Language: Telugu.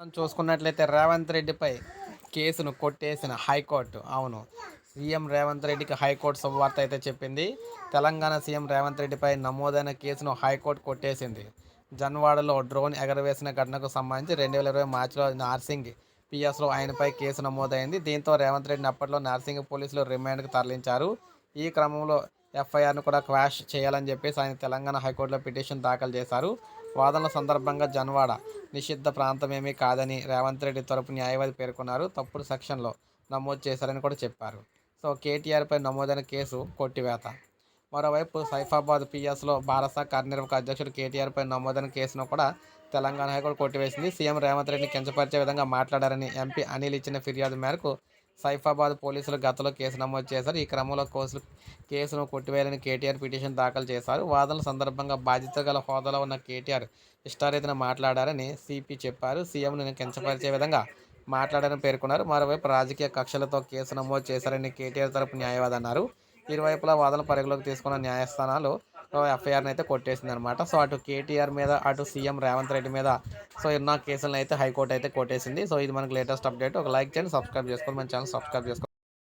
మనం చూసుకున్నట్లయితే రేవంత్ రెడ్డిపై కేసును కొట్టేసిన హైకోర్టు అవును. సీఎం రేవంత్ రెడ్డికి హైకోర్టు శుభవార్త అయితే చెప్పింది. తెలంగాణ సీఎం రేవంత్ రెడ్డిపై నమోదైన కేసును హైకోర్టు కొట్టేసింది. జన్వాడలో డ్రోన్ ఎగరవేసిన ఘటనకు సంబంధించి రెండు వేల ఇరవై మార్చిలో నార్సింగ్ పిఎస్లో ఆయనపై కేసు నమోదైంది. దీంతో రేవంత్ రెడ్డిని అప్పట్లో నార్సింగ్ పోలీసులు రిమాండ్కు తరలించారు. ఈ క్రమంలో ఎఫ్ఐఆర్ను కూడా క్వాష్ చేయాలని చెప్పేసి ఆయన తెలంగాణ హైకోర్టులో పిటిషన్ దాఖలు చేశారు. వాదనల సందర్భంగా జన్వాడ నిషిద్ధ ప్రాంతమేమీ కాదని రేవంత్ రెడ్డి తరపు న్యాయవాది పేర్కొన్నారు. తప్పుడు సెక్షన్లో నమోదు చేశారని కూడా చెప్పారు. సో కేటీఆర్పై నమోదైన కేసు కొట్టివేత. మరోవైపు సైఫాబాద్ పిఎస్లో భారత కార్యనిర్వాహక అధ్యక్షుడు కేటీఆర్పై నమోదైన కేసును కూడా తెలంగాణ హైకోర్టు కొట్టివేసింది. సీఎం రేవంత్ రెడ్డిని కించపరిచే విధంగా మాట్లాడారని ఎంపీ అనిల్ ఇచ్చిన ఫిర్యాదు మేరకు సైఫాబాద్ పోలీసులు గతంలో కేసు నమోదు చేశారు. ఈ క్రమంలో కోసులు కేసును కొట్టివేయాలని కేటీఆర్ పిటిషన్ దాఖలు చేశారు. వాదనల సందర్భంగా బాధ్యత గల హోదాలో ఉన్న కేటీఆర్ ఇష్టారీతిన మాట్లాడారని సిపి చెప్పారు. సీఎంను కించపరిచే విధంగా మాట్లాడారని పేర్కొన్నారు. మరోవైపు రాజకీయ కక్షలతో కేసు నమోదు చేశారని కేటీఆర్ తరపు న్యాయవాది అన్నారు. ఇరువైపులా వాదన పరిగణలోకి తీసుకున్న న్యాయస్థానాలు ఎఫ్ఐఆర్ని అయితే కొట్టేసింది అనమాట సో అటు కేటీఆర్ మీద అటు సీఎం రేవంత్ రెడ్డి మీద సో ఎన్నో కేసులను అయితే హైకోర్టు అయితే కొట్టేసింది. సో ఇది మనకు లేటెస్ట్ అప్డేట్. ఒక లైక్ చేయండి సబ్స్క్రైబ్ చేసుకోండి. మన ఛానల్ సబ్స్క్రైబ్ చేసుకోండి.